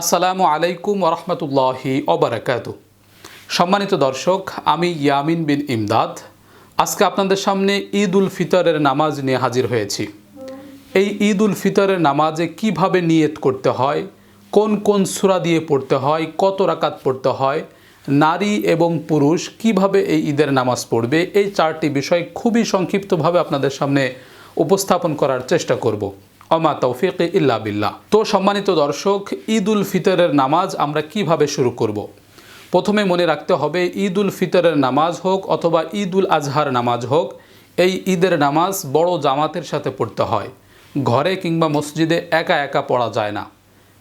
আসসালামু আলাইকুম ওরহমতুল্লাহি অবরাকাত সম্মানিত দর্শক, আমি ইয়ামিন বিন ইমদাদ। আজকে আপনাদের সামনে ঈদ উল ফিতরের নামাজ নিয়ে হাজির হয়েছি। এই ঈদ উল ফিতরের নামাজে কীভাবে নিয়ত করতে হয়, কোন কোন সূরা দিয়ে পড়তে হয়, কত রাকাত পড়তে হয়, নারী এবং পুরুষ কীভাবে এই ঈদের নামাজ পড়বে, এই চারটি বিষয় খুবই সংক্ষিপ্তভাবে আপনাদের সামনে উপস্থাপন করার চেষ্টা করব। অমা তৌফিক ইল্লা বিল্লাহ। তো সম্মানিত দর্শক ঈদ উল ফিতরের নামাজ আমরা কীভাবে শুরু করব। প্রথমে মনে রাখতে হবে ঈদ উল ফিতরের নামাজ হোক অথবা ঈদ উল আজহার নামাজ হোক, এই ঈদের নামাজ বড় জামাতের সাথে পড়তে হয়। ঘরে কিংবা মসজিদে একা একা পড়া যায় না।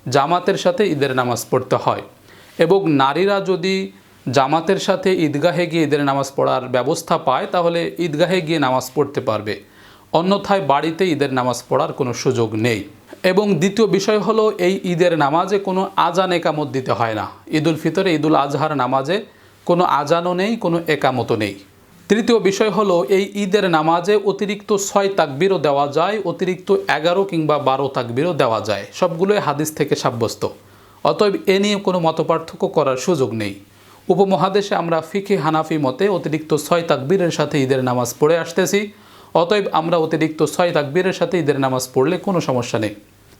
জামাতের সাথে ঈদের নামাজ পড়তে হয়। এবং নারীরা যদি জামাতের সাথে ঈদগাহে গিয়ে ঈদের নামাজ পড়ার ব্যবস্থা পায়, তাহলে ঈদগাহে গিয়ে নামাজ পড়তে পারবে। অন্যথায় বাড়িতে ঈদের নামাজ পড়ার কোনো সুযোগ নেই। এবং দ্বিতীয় বিষয় হলো, এই ঈদের নামাজে কোনো আজান একামত দিতে হয় না। ঈদুল ফিতরে, ঈদুল আজহার নামাজে কোনো আজানও নেই, কোনো একামতও নেই। তৃতীয় বিষয় হলো, এই ঈদের নামাজে অতিরিক্ত ছয় তাকবিরও দেওয়া যায়, অতিরিক্ত এগারো কিংবা বারো তাকবিরও দেওয়া যায়। সবগুলোই হাদিস থেকে সাব্যস্ত। অতএব এ নিয়ে কোনো মতপার্থক্য করার সুযোগ নেই। উপমহাদেশে আমরা ফিকে হানাফি মতে অতিরিক্ত ছয় তাকবীরের সাথে ঈদের নামাজ পড়ে আসতেছি। অতএব আমরা অতিরিক্ত ছয় তাকবীরের সাথে ঈদের নামাজ পড়লে কোনো সমস্যা নেই।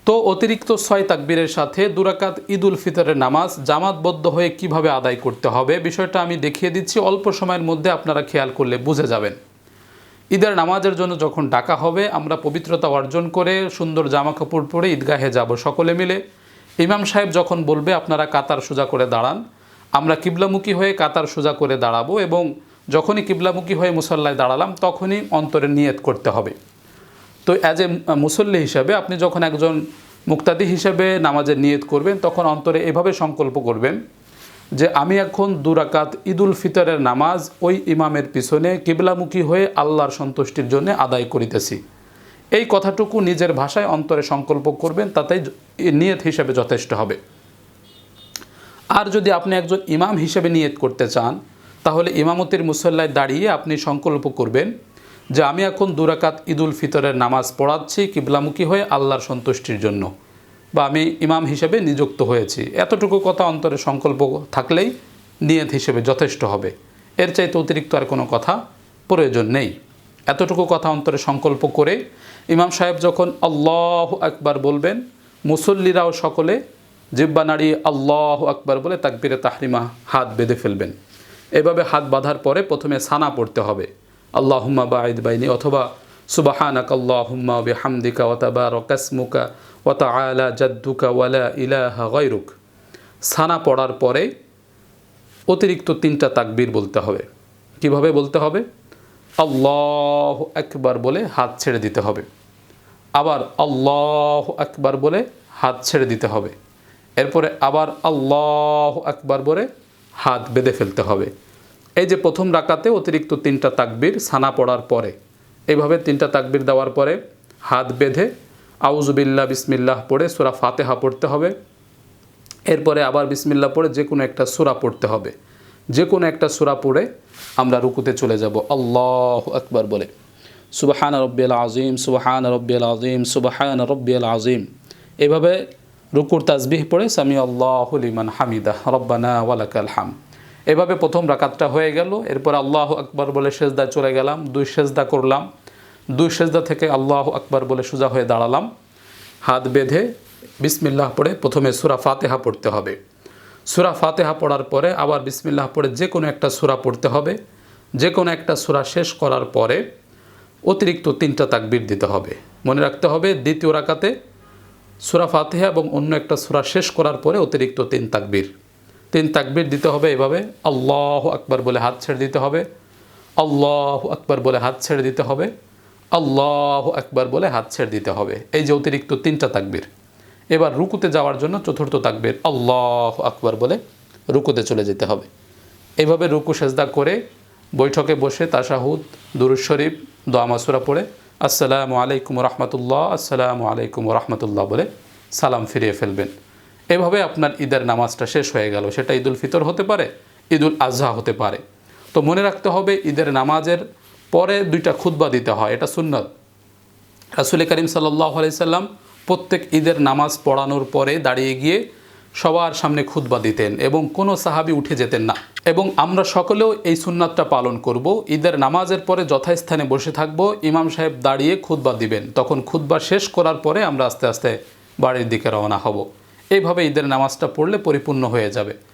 তো অতিরিক্ত ছয় তাকবীরের সাথে দুরাকাত ঈদ উল ফিতরের নামাজ জামাতবদ্ধ হয়ে কীভাবে আদায় করতে হবে বিষয়টা আমি দেখিয়ে দিচ্ছি। অল্প সময়ের মধ্যে আপনারা খেয়াল করলে বুঝে যাবেন। ঈদের নামাজের জন্য যখন ডাকা হবে, আমরা পবিত্রতা অর্জন করে সুন্দর জামা কাপড় পরে ঈদগাহে যাব সকলে মিলে। ইমাম সাহেব যখন বলবে, আপনারা কাতার সোজা করে দাঁড়ান। আমরা কিবলামুখী হয়ে কাতার সোজা করে দাঁড়াবো এবং যখনই কিবলামুখী হয়ে মুসল্লায় দাঁড়ালাম, তখনই অন্তরে নিয়ত করতে হবে। তো অ্যাজ এ মুসল্লি হিসাবে আপনি যখন একজন মুক্তাদি হিসেবে নামাজের নিয়ত করবেন, তখন অন্তরে এভাবে সংকল্প করবেন যে আমি এখন দুরাকাত ঈদুল ফিতরের নামাজ ওই ইমামের পিছনে কিবলামুখী হয়ে আল্লাহর সন্তুষ্টির জন্য আদায় করিতেছি। এই কথাটুকু নিজের ভাষায় অন্তরে সংকল্প করবেন, তাতেই নিয়ত হিসেবে যথেষ্ট হবে। আর যদি আপনি একজন ইমাম হিসেবে নিয়ত করতে চান তাহলে ইমামতির মুসল্লায় দাঁড়িয়ে আপনি সংকল্প করবেন যে আমি এখন দুরাকাত ঈদুল ফিতরের নামাজ পড়াচ্ছি, কিবলামুখী হয়ে আল্লাহর সন্তুষ্টির জন্য। বা আমি ইমাম হিসেবে নিযুক্ত হয়েছি। এতটুকু কথা অন্তরে সংকল্প থাকলেই নিয়ত হিসেবে যথেষ্ট হবে। এর চাইতে অতিরিক্ত আর কোনো কথা প্রয়োজন নেই। এতটুকু কথা অন্তরে সংকল্প করে ইমাম সাহেব যখন আল্লাহ আকবার বলবেন, মুসল্লিরাও সকলে জিব্বা নাড়িয়ে আল্লাহ আকবার বলে তাকবিরে তাহরিমা হাত বেঁধে ফেলবেন। এভাবে হাত বাঁধার পরে প্রথমে সানা পড়তে হবে। আল্লাহুম্মা বাঈদ বাইনি অথবা সুবাহানাক আল্লাহুম্মা বিহামদিকা ওয়াতাবা রকাসমুকা ওয়াতা আলা জাদ্দুকা ওয়ালা ইলাহা গৈরুক সানা পড়ার পরে অতিরিক্ত তিনটা তাকবীর বলতে হবে। কীভাবে বলতে হবে? আল্লাহ একবার বলে হাত ছেড়ে দিতে হবে। আবার আল্লাহ একবার বলে হাত ছেড়ে দিতে হবে। এরপরে আবার আল্লাহ একবার বলে হাত বেঁধে ফেলতে হবে। এই যে প্রথম রাকাতে অতিরিক্ত তিনটা তাকবির সানা পড়ার পরে এইভাবে তিনটা তাকবির দেওয়ার পরে হাত বেঁধে আউজুবিল্লা বিসমিল্লাহ পড়ে সুরা ফাতেহা পড়তে হবে। এরপরে আবার বিসমিল্লা পড়ে যে কোনো একটা সুরা পড়তে হবে। যে কোনো একটা সুরা পড়ে আমরা রুকুতে চলে যাব। আল্লাহ আকবার বলে, সুবাহান রব্বিয়াল আজিম সুবাহান রব্বিয়াল আজিম সুবাহান রব্বিয়াল আজিম এভাবে রুকুর তাজবিহ পড়ে সামি আল্লাহ লিমান হামিদা, রব্বানা ওয়ালাকাল হাম। এভাবে প্রথম রাকাতটা হয়ে গেল, এরপর আল্লাহ আকবার বলে সেজদা চলে গেলাম, দুই সেজদা করলাম, দুই সেজদা থেকে আল্লাহ আকবার বলে সোজা হয়ে দাঁড়ালাম। হাত বেঁধে বিসমিল্লাহ পড়ে প্রথমে সুরা ফাতেহা পড়তে হবে। সুরা ফাতেহা পড়ার পরে আবার বিসমিল্লাহ পড়ে যে কোনো একটা সুরা পড়তে হবে। যে কোনো একটা সুরা শেষ করার পরে অতিরিক্ত তিনটা তাকবির দিতে হবে। মনে রাখতে হবে দ্বিতীয় রাকাতে সুরা ফাতেহা এবং অন্য একটা সুরা শেষ করার পরে অতিরিক্ত তিন তাকবির। তিন তাকবির দিতে হবে এভাবে, আল্লাহ আকবার বলে হাত ছেড়ে দিতে হবে, আল্লাহ আকবার বলে হাত ছেড়ে দিতে হবে, আল্লাহ আকবার বলে হাত ছেড়ে দিতে হবে। এই যে অতিরিক্ত তিনটা তাকবির। এবার রুকুতে যাওয়ার জন্য চতুর্থ তাকবির, আল্লাহ আকবার বলে রুকুতে চলে যেতে হবে। এইভাবে রুকু, সেজদা করে বৈঠকে বসে তাশাহুদ, দুরুজ শরীফ, দোয়া মাসুরা পড়ে আসসালামু আলাইকুম রহমতুল্লাহ, আসসালামু আলাইকুম রহমতুল্লাহ বলে সালাম ফিরিয়ে ফেলবেন। এভাবে আপনার ঈদের নামাজটা শেষ হয়ে গেল, সেটা ঈদুল ফিতর হতে পারে, ঈদুল আজহা হতে পারে। তো মনে রাখতে হবে, ঈদের নামাজের পরে দুইটা খুতবা দিতে হয়, এটা সুন্নত। রাসুল করিম সাল্লাহ আলাইসাল্লাম প্রত্যেক ঈদের নামাজ পড়ানোর পরে দাঁড়িয়ে গিয়ে সবার সামনে খুতবা দিতেন এবং কোনো সাহাবি উঠে যেতেন না। এবং আমরা সকলেও এই সুন্নাতটা পালন করব। ঈদের নামাজের পরে যথাস্থানে বসে থাকব। ইমাম সাহেব দাঁড়িয়ে খুদ্বা দিবেন। তখন খুদ্বা শেষ করার পরে আমরা আস্তে আস্তে বাড়ির দিকে রওনা হব। এইভাবে ঈদের নামাজটা পড়লে পরিপূর্ণ হয়ে যাবে।